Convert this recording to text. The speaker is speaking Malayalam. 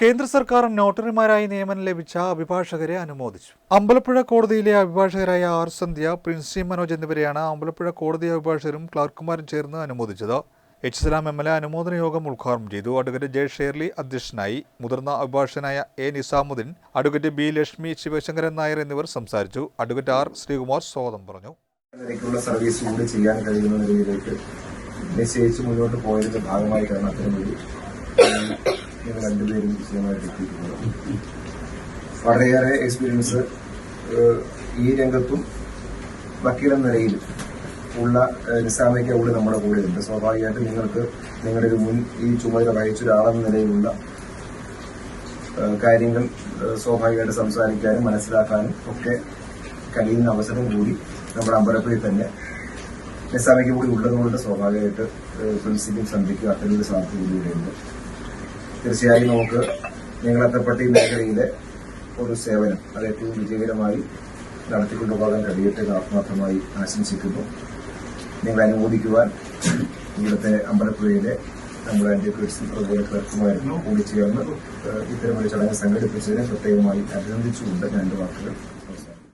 കേന്ദ്ര സർക്കാർ നോട്ടറിമാരായി നിയമനം ലഭിച്ച അഭിഭാഷകരെ അനുമോദിച്ചു. അമ്പലപ്പുഴ കോടതിയിലെ അഭിഭാഷകരായ R Sandhya Prince C Manoj എന്നിവരെയാണ് അമ്പലപ്പുഴ കോടതി അഭിഭാഷകരും ക്ലർക്കുമാരും ചേർന്ന് അനുമോദിച്ചത്. H Salam M L A അനുമോദന യോഗം ഉദ്ഘാടനം ചെയ്തു. അഡ്വക്കേറ്റ് ജെ ഷേർലി അധ്യക്ഷനായി മുതിർന്ന അഭിഭാഷകനായ A Nizamuddin advocate B Lakshmi Sivasankaran Nair എന്നിവർ സംസാരിച്ചു. അഡ്വക്കേറ്റ് ആർ ശ്രീകുമാർ സ്വാഗതം പറഞ്ഞു. നിശ്ചയിച്ച് മുന്നോട്ട് പോയതിന്റെ ഭാഗമായിട്ടാണ് അത്തരം ഒരു നിങ്ങൾ രണ്ടുപേരും വിജയമായിട്ട് വളരെയേറെ എക്സ്പീരിയൻസ് ഈ രംഗത്തും വക്കീലം നിലയിലും ഉള്ള നിസാമയ്ക്ക് കൂടി നമ്മുടെ കൂടെ ഉണ്ട് സ്വാഭാവികമായിട്ടും നിങ്ങൾക്ക് നിങ്ങളുടെ ഒരു മുൻ ഈ ചുമതല വഹിച്ച ഒരാളെന്ന നിലയിലുള്ള കാര്യങ്ങൾ സ്വാഭാവികമായിട്ട് സംസാരിക്കാനും മനസ്സിലാക്കാനും ഒക്കെ കഴിയുന്ന അവസരം കൂടി നമ്മുടെ അമ്പലപ്പുഴയിൽ തന്നെ നിസാമയ്ക്ക് കൂടി ഉള്ളതുകൊണ്ട് സ്വാഭാവികമായിട്ട് പ്രിൻസിപ്പൽ അത്തരം അത്തരമൊരു സാധ്യത കൂടിയുണ്ട്. തീർച്ചയായും നമുക്ക് നിങ്ങളെത്തപ്പെട്ട ഈ മേഖലയിലെ ഒരു സേവനം അത് ഏറ്റവും വിജയകരമായി നടത്തിക്കൊണ്ടുപോകാൻ കഴിയട്ടെ ആത്മാർത്ഥമായി ആശംസിക്കുന്നു. നിങ്ങൾ അനുമോദിക്കുവാൻ ഇവിടുത്തെ അമ്പലപ്പുഴയിലെ നമ്മുടെ അഡ്വക്കേറ്റ്സും അതുപോലെ ക്ലർക്കുമാരും കൂടി ചേർന്ന് ഇത്തരമൊരു ചടങ്ങ് സംഘടിപ്പിച്ചതിനെ പ്രത്യേകമായി അഭിനന്ദിച്ചുകൊണ്ട് എന്റെ വാക്കുകൾ